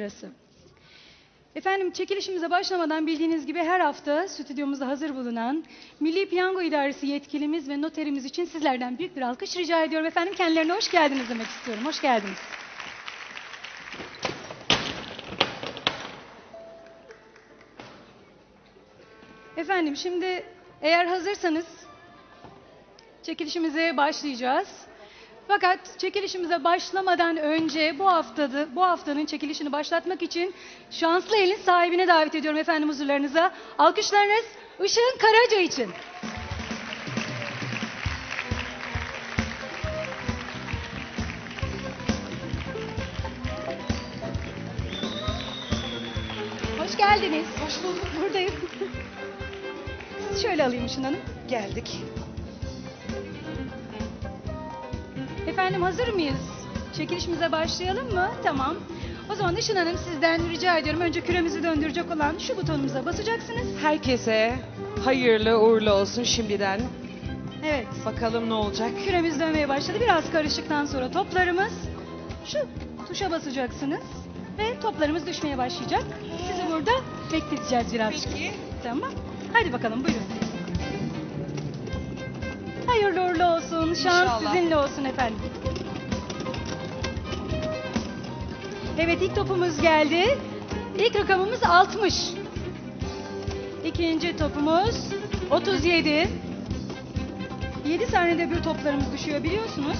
lirası. Efendim çekilişimize başlamadan bildiğiniz gibi her hafta stüdyomuzda hazır bulunan Milli Piyango İdaresi yetkilimiz ve noterimiz için sizlerden büyük bir alkış rica ediyorum. Efendim kendilerine hoş geldiniz demek istiyorum. Hoş geldiniz. Efendim şimdi eğer hazırsanız çekilişimize başlayacağız. Fakat çekilişimize başlamadan önce bu haftada bu haftanın çekilişini başlatmak için şanslı elin sahibine davet ediyorum efendim huzurlarınıza. Alkışlarınız Işığın Karaca için. Hoş geldiniz. Hoş bulduk. Buradayım. Sizi şöyle alayım Işın Hanım. Geldik. Efendim hazır mıyız? Çekilişimize başlayalım mı? Tamam. O zaman Işın Hanım sizden rica ediyorum. Önce küremizi döndürecek olan şu butonumuza basacaksınız. Herkese hayırlı uğurlu olsun şimdiden. Evet. Bakalım ne olacak. Küremiz dönmeye başladı. Biraz karıştıktan sonra toplarımız şu tuşa basacaksınız. Ve toplarımız düşmeye başlayacak. Sizi burada bekleteceğiz birazcık. Peki. Tamam. Hadi bakalım buyurun. Hayırlı uğurlu olsun. Şans İnşallah. sizinle olsun efendim. Evet ilk topumuz geldi. İlk rakamımız 60. İkinci topumuz 37. 7 saniyede bir toplarımız düşüyor biliyorsunuz.